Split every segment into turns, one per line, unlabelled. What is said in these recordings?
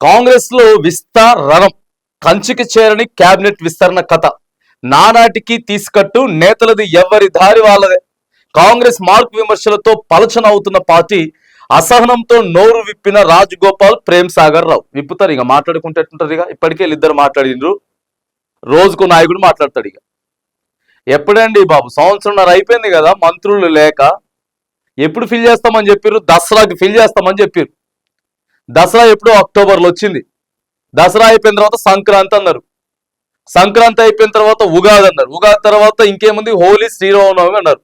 కాంగ్రెస్లో విస్తారణం కంచికి చేరని కేబినెట్ విస్తరణ కథ. నానాటికి తీసుకట్టు నేతలది ఎవరి దారి వాళ్ళదే. కాంగ్రెస్ మార్క్ విమర్శలతో పలచన అవుతున్న పార్టీ అసహనంతో నోరు విప్పిన రాజగోపాల్ ప్రేమ్ సాగర్ రావు. విప్పుతారు ఇక మాట్లాడుకుంటే ఇక? ఇప్పటికే ఇద్దరు మాట్లాడిండ్రు. రోజుకు నాయకుడు మాట్లాడతాడు ఇక. ఎప్పుడండి బాబు? సంవత్సరంన్నర అయిపోయింది కదా మంత్రులు లేక. ఎప్పుడు ఫిల్ చేస్తామని చెప్పారు దసరాకి ఫిల్ చేస్తామని చెప్పారు దసరా ఎప్పుడో అక్టోబర్లో వచ్చింది. దసరా అయిపోయిన తర్వాత సంక్రాంతి అన్నారు. సంక్రాంతి అయిపోయిన తర్వాత ఉగాది అన్నారు. ఉగాది తర్వాత ఇంకేముంది? హోలీ శ్రీరామనవమి అన్నారు.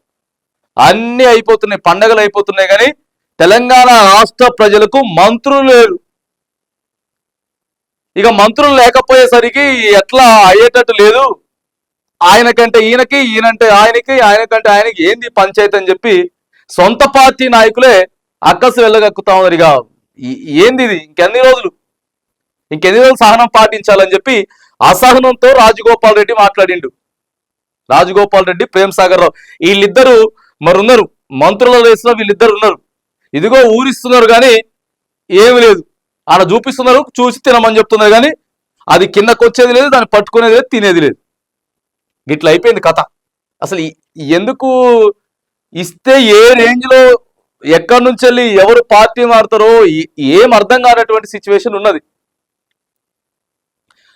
అన్నీ అయిపోతున్నాయి పండగలు అయిపోతున్నాయి కానీ తెలంగాణ రాష్ట్ర ప్రజలకు మంత్రులు లేరు. ఇక మంత్రులు లేకపోయేసరికి ఎట్లా అయ్యేటట్టు లేదు. ఆయనకంటే ఈయనకి ఈయనంటే ఆయనకి ఆయనకంటే ఆయనకి ఏంది పంచాయతీ అని చెప్పి సొంత పార్టీ నాయకులే అక్కసు వెళ్ళగక్కుతా ఉన్నారు ఇక ఏంది ఇది ఇంకెన్ని రోజులు? ఇంకెన్ని రోజులు సహనం పాటించాలని చెప్పి అసహనంతో రాజగోపాల్ రెడ్డి మాట్లాడిండు. రాజగోపాల్ రెడ్డి ప్రేమ్ సాగర్ రావు. వీళ్ళిద్దరు మరి ఉన్నారు మంత్రుల రేసులో వీళ్ళిద్దరు ఉన్నారు. ఇదిగో ఊరిస్తున్నారు కానీ ఏమి లేదు. ఆడ చూపిస్తున్నారు చూసి తినమని చెప్తున్నారు కానీ అది కిందకు వచ్చేది లేదు దాన్ని పట్టుకునేది లేదు తినేది లేదు. ఇట్లా అయిపోయింది కథ. అసలు ఎందుకు ఇస్తే ఏ రేంజ్లో ఎక్కడి నుంచి వెళ్ళి ఎవరు పార్టీ మారుతారో ఏం అర్థం కానటువంటి సిచ్యువేషన్ ఉన్నది.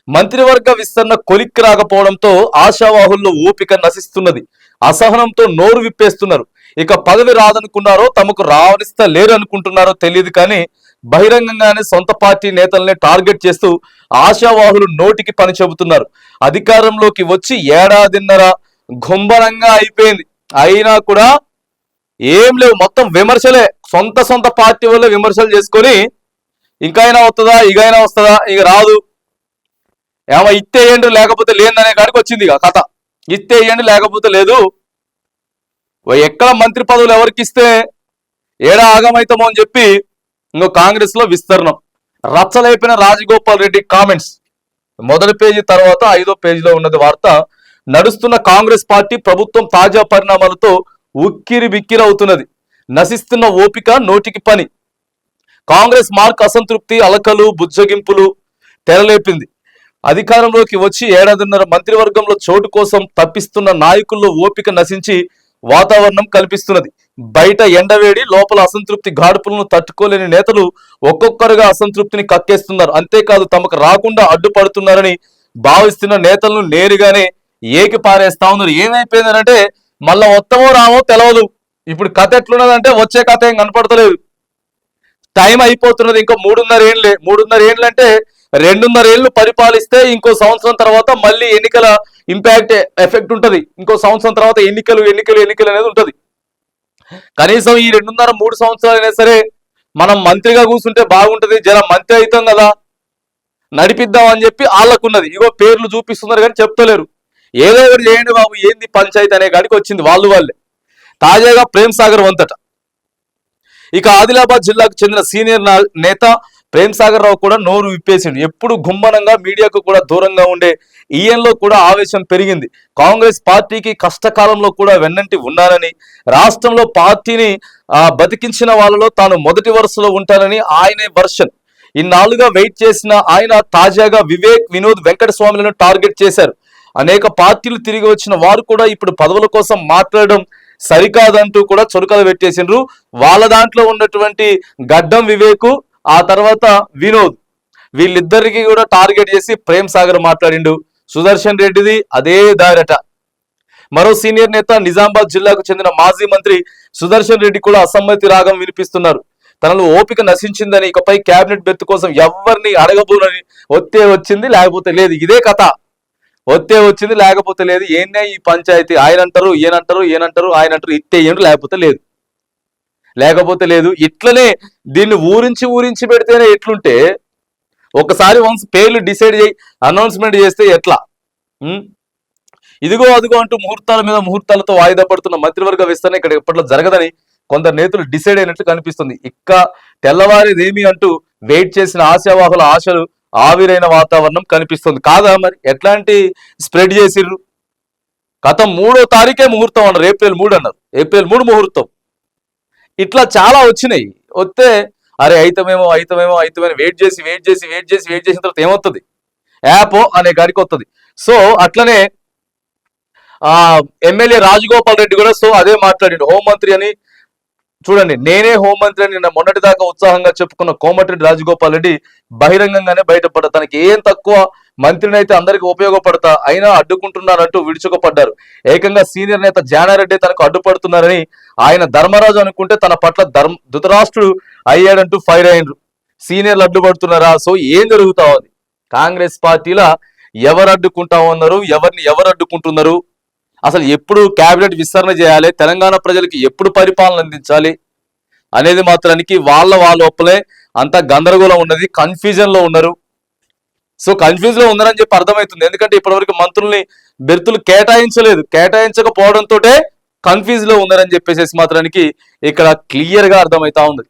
మంత్రివర్గ విస్తరణ కొలిక్కి రాకపోవడంతో ఆశావాహుల్లో ఓపిక నశిస్తున్నది. అసహనంతో నోరు విప్పేస్తున్నారు. ఇక పదవి రాదనుకున్నారో తమకు రావనిస్తా లేరు అనుకుంటున్నారో తెలియదు కానీ బహిరంగంగానే సొంత పార్టీ నేతల్ని టార్గెట్ చేస్తూ ఆశావాహులు నోటికి పని చెబుతున్నారు. అధికారంలోకి వచ్చి ఏడాదిన్నర గుంభరంగా అయిపోయింది. అయినా కూడా ఏం లేవు మొత్తం విమర్శలే. సొంత సొంత పార్టీ వల్ల విమర్శలు చేసుకొని ఇంకైనా వస్తుందా ఇకైనా వస్తుందా ఇక రాదు. ఏమో ఇస్తే ఏంటి లేకపోతే లేదనే కాడికి వచ్చింది ఇక కథ. ఇస్తే ఏంటి లేకపోతే లేదు. ఎక్కడ మంత్రి పదవులు ఎవరికి ఇస్తే ఏడా ఆగమైతామో అని చెప్పి ఇంకో కాంగ్రెస్లో విస్తరణం. రచ్చలైపోయిన రాజగోపాల్ రెడ్డి కామెంట్స్. మొదటి పేజీ తర్వాత ఐదో పేజీలో ఉన్నది వార్త. నడుస్తున్న కాంగ్రెస్ పార్టీ ప్రభుత్వం తాజా పరిణామాలతో ఉక్కిరి బిక్కిరి అవుతున్నది. నశిస్తున్న ఓపిక నోటికి పని. కాంగ్రెస్ మార్క్ అసంతృప్తి అలకలు బుజ్జగింపులు తెరలేపింది. అధికారంలోకి వచ్చి ఏడాదిన్నర మంత్రివర్గంలో చోటు కోసం తప్పిస్తున్న నాయకుల్లో ఓపిక నశించి వాతావరణం కల్పిస్తున్నది. బయట ఎండవేడి లోపల అసంతృప్తి గాడుపులను తట్టుకోలేని నేతలు ఒక్కొక్కరుగా అసంతృప్తిని కక్కేస్తున్నారు. అంతేకాదు తమకు రాకుండా అడ్డుపడుతున్నారని భావిస్తున్న నేతలను నేరుగానే ఏకి పారేస్తా ఉన్నారు. ఏమైపోయిందనంటే మళ్ళా వస్తామో రామో తెలవదు. ఇప్పుడు కథ ఎట్లున్నదంటే వచ్చే కథ ఏం కనపడతలేదు. టైం అయిపోతున్నది ఇంకో మూడున్నర ఏళ్ళే మూడున్నర ఏళ్ళు అంటే రెండున్నర ఏళ్ళు పరిపాలిస్తే ఇంకో సంవత్సరం తర్వాత మళ్ళీ ఎన్నికల ఇంపాక్ట్ ఎఫెక్ట్ ఉంటుంది. ఇంకో సంవత్సరం తర్వాత ఎన్నికలు ఎన్నికలు ఎన్నికలు అనేది ఉంటుంది. కనీసం ఈ రెండున్నర మూడు సంవత్సరాలైనా సరే మనం మంత్రిగా కూర్చుంటే బాగుంటుంది. జర మంత్రి అవుతాం కదా. నడిపిద్దాం అని చెప్పి వాళ్ళకున్నది ఇగో పేర్లు చూపిస్తున్నారు కానీ చెప్తలేరు. ఏదో ఒకటి చేయండి బాబు ఏంది పంచాయతీ అనే కాడికి వచ్చింది వాళ్ళు వాళ్ళే. తాజాగా ప్రేమ్ సాగర్ వంతట. ఇక ఆదిలాబాద్ జిల్లాకు చెందిన సీనియర్ నా- నేత ప్రేమ్ సాగర్ రావు కూడా నోరు విప్పేసిండు. ఎప్పుడు గుమ్మనంగా మీడియాకు కూడా దూరంగా ఉండే ఈయనలో కూడా ఆవేశం పెరిగింది. కాంగ్రెస్ పార్టీకి కష్టకాలంలో కూడా వెన్నంటి ఉన్నానని రాష్ట్రంలో పార్టీని బతికించిన వాళ్ళలో తాను మొదటి వరుసలో ఉంటానని ఆయనే వర్షన్. ఇన్నాళ్ళుగా వెయిట్ చేసిన ఆయన తాజాగా వివేక్ వినోద్ వెంకటస్వామిలను టార్గెట్ చేశారు. అనేక పార్టీలు తిరిగి వచ్చిన వారు కూడా ఇప్పుడు పదవుల కోసం మాట్లాడడం సరికాదంటూ కూడా చురకలు పెట్టేసిండ్రు. వాళ్ళ దాంట్లో ఉన్నటువంటి గడ్డం వివేకు ఆ తర్వాత వినోద్. వీళ్ళిద్దరికి కూడా టార్గెట్ చేసి ప్రేమ్ సాగర్ మాట్లాడిండు. సుదర్శన్ రెడ్డిది అదే దారట. మరో సీనియర్ నేత నిజామాబాద్ జిల్లాకు చెందిన మాజీ మంత్రి సుదర్శన్ రెడ్డి కూడా అసమ్మతి రాగం వినిపిస్తున్నారు. తనలో ఓపిక నశించిందని ఇకపై కేబినెట్ బెర్త్ కోసం ఎవరిని అడగబోనని ఒత్తే వచ్చింది లేకపోతే లేదు. ఇదే కథ. వస్తే వచ్చింది లేకపోతే లేదు. ఏనే ఈ పంచాయతీ? ఆయన అంటారు ఈయనంటారు ఈయనంటారు ఆయన అంటారు ఇట్టే ఏంటి లేకపోతే లేదు. లేకపోతే లేదు. ఇట్లనే దీన్ని ఊరించి ఊరించి పెడితేనే ఎట్లుంటే ఒకసారి వన్స్ పేర్లు డిసైడ్ చేయి అనౌన్స్మెంట్ చేస్తే ఎట్లా? ఇదిగో అదిగో అంటూ ముహూర్తాల మీద ముహూర్తాలతో వాయిదా పడుతున్న మంత్రివర్గ విస్తరణ ఇక్కడ ఎప్పట్లో జరగదని కొందరు నేతలు డిసైడ్ అయినట్లు కనిపిస్తుంది. ఇక్క తెల్లవారిదేమి అంటూ వెయిట్ చేసిన ఆశావాహుల ఆశలు ఆవిరైన వాతావరణం కనిపిస్తుంది. కాదా మరి? ఎట్లాంటి స్ప్రెడ్ చేసిర్రు? గత మూడో తారీఖే ముహూర్తం అన్నారు. ఏప్రిల్ మూడు అన్నారు. ఏప్రిల్ మూడు ముహూర్తం. ఇట్లా చాలా వచ్చినాయి. వస్తే అరే అయితమేమో అయితమేమో అయితమేమో వెయిట్ చేసి వెయిట్ చేసి వెయిట్ చేసి వెయిట్ చేసిన తర్వాత ఏమవుతుంది యాపో అనే గాడికి వస్తుంది సో అట్లనే ఆ ఎమ్మెల్యే రాజగోపాల్ రెడ్డి కూడా సో అదే మాట్లాడిండు. హోంమంత్రి అని చూడండి నేనే హోంమంత్రి అని నిన్న మొన్నటి దాకా ఉత్సాహంగా చెప్పుకున్న కోమటిరెడ్డి రాజగోపాల్ రెడ్డి బహిరంగంగానే బయటపడ్డా తనకి ఏం తక్కువ మంత్రిని అయితే అందరికి ఉపయోగపడతా అయినా అడ్డుకుంటున్నారంటూ విడుచుకుపడ్డారు ఏకంగా సీనియర్ నేత జానారెడ్డి తనకు అడ్డుపడుతున్నారని ఆయన ధర్మరాజు అనుకుంటే తన పట్ల ధర్మ ధృతరాష్ట్రుడు అయ్యాడంటూ ఫైర్ అయ్యిండ్రు. సీనియర్లు అడ్డుపడుతున్నారా? సో ఏం జరుగుతా ఉంది? కాంగ్రెస్ పార్టీల ఎవరు అడ్డుకుంటా ఉన్నారు? ఎవరిని ఎవరు అడ్డుకుంటున్నారు? అసలు ఎప్పుడు క్యాబినెట్ విస్తరణ చేయాలి? తెలంగాణ ప్రజలకి ఎప్పుడు పరిపాలన అందించాలి? అనేది మాత్రానికి వాళ్ళ వాళ్ళ లోపలే అంత గందరగోళం ఉన్నది కన్ఫ్యూజన్లో ఉన్నారు. సో కన్ఫ్యూజ్లో ఉన్నారని చెప్పి అర్థమవుతుంది. ఎందుకంటే ఇప్పటివరకు మంత్రుల్ని బెర్తులు కేటాయించలేదు. కేటాయించకపోవడంతో కన్ఫ్యూజ్లో ఉన్నారని చెప్పేసేసి మాత్రానికి ఇక్కడ క్లియర్గా అర్థమవుతా ఉంది.